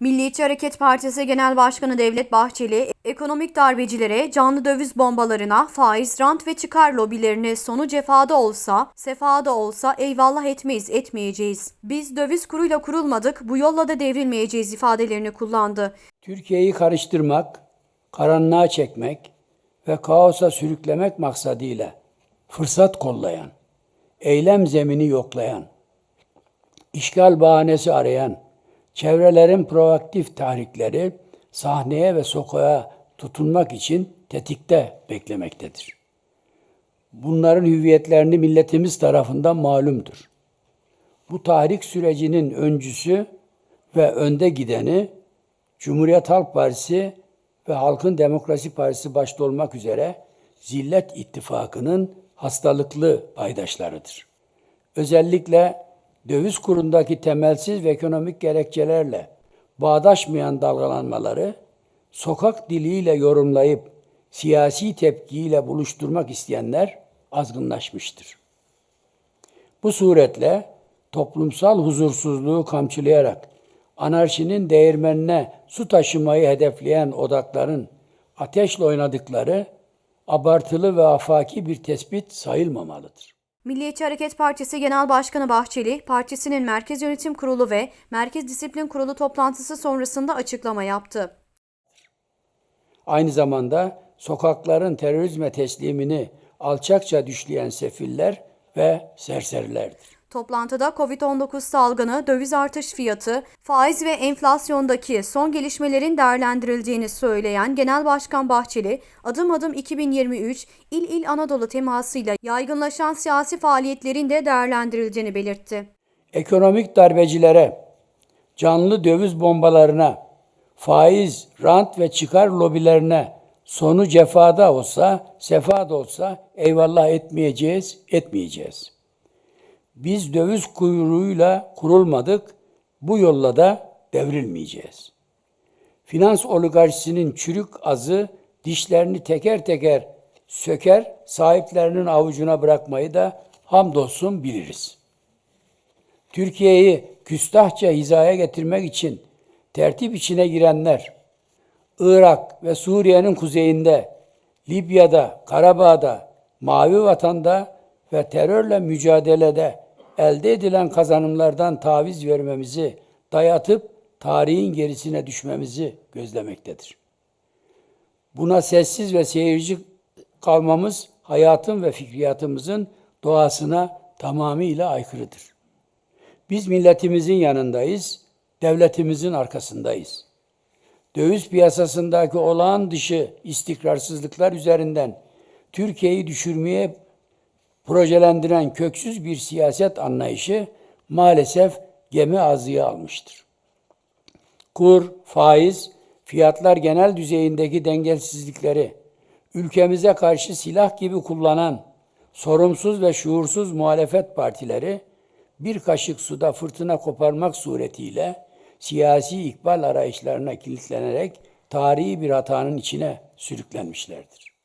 Milliyetçi Hareket Partisi Genel Başkanı Devlet Bahçeli, ekonomik darbecilere, canlı döviz bombalarına, faiz, rant ve çıkar lobilerine sonu cefada olsa, sefada olsa eyvallah etmeyiz, etmeyeceğiz. Biz döviz kuruyla kurulmadık, bu yolla da devrilmeyeceğiz ifadelerini kullandı. Türkiye'yi karıştırmak, karanlığa çekmek ve kaosa sürüklemek maksadıyla fırsat kollayan, eylem zemini yoklayan, işgal bahanesi arayan, çevrelerin proaktif tahrikleri sahneye ve sokağa tutunmak için tetikte beklemektedir. Bunların hüviyetlerini milletimiz tarafından malumdur. Bu tahrik sürecinin öncüsü ve önde gideni Cumhuriyet Halk Partisi ve Halkın Demokrasi Partisi başta olmak üzere Zillet İttifakı'nın hastalıklı paydaşlarıdır. Özellikle döviz kurundaki temelsiz ve ekonomik gerekçelerle bağdaşmayan dalgalanmaları sokak diliyle yorumlayıp siyasi tepkiyle buluşturmak isteyenler azgınlaşmıştır. Bu suretle toplumsal huzursuzluğu kamçılayarak anarşinin değirmenine su taşımayı hedefleyen odakların ateşle oynadıkları abartılı ve afaki bir tespit sayılmamalıdır. Milliyetçi Hareket Partisi Genel Başkanı Bahçeli, partisinin Merkez Yönetim Kurulu ve Merkez Disiplin Kurulu toplantısı sonrasında açıklama yaptı. Aynı zamanda sokakların terörizme teslimini alçakça düşleyen sefiller ve serserilerdir. Toplantıda Covid-19 salgını, döviz artış fiyatı, faiz ve enflasyondaki son gelişmelerin değerlendirildiğini söyleyen Genel Başkan Bahçeli, adım adım 2023 il il Anadolu temasıyla yaygınlaşan siyasi faaliyetlerin de değerlendirildiğini belirtti. Ekonomik darbecilere, canlı döviz bombalarına, faiz, rant ve çıkar lobilerine sonu cefada olsa, sefada olsa eyvallah etmeyeceğiz, etmeyeceğiz. Biz döviz kuyruğuyla kurulmadık, bu yolla da devrilmeyeceğiz. Finans oligarşisinin çürük azı dişlerini teker teker söker, sahiplerinin avucuna bırakmayı da hamdolsun biliriz. Türkiye'yi küstahça hizaya getirmek için tertip içine girenler, Irak ve Suriye'nin kuzeyinde, Libya'da, Karabağ'da, Mavi Vatan'da ve terörle mücadelede elde edilen kazanımlardan taviz vermemizi dayatıp tarihin gerisine düşmemizi gözlemektedir. Buna sessiz ve seyirci kalmamız hayatın ve fikriyatımızın doğasına tamamıyla aykırıdır. Biz milletimizin yanındayız, devletimizin arkasındayız. Döviz piyasasındaki olağan dışı istikrarsızlıklar üzerinden Türkiye'yi düşürmeye projelendiren köksüz bir siyaset anlayışı maalesef gemi azıya almıştır. Kur, faiz, fiyatlar genel düzeyindeki dengesizlikleri ülkemize karşı silah gibi kullanan sorumsuz ve şuursuz muhalefet partileri bir kaşık suda fırtına koparmak suretiyle siyasi ikbal arayışlarına kilitlenerek tarihi bir hatanın içine sürüklenmişlerdir.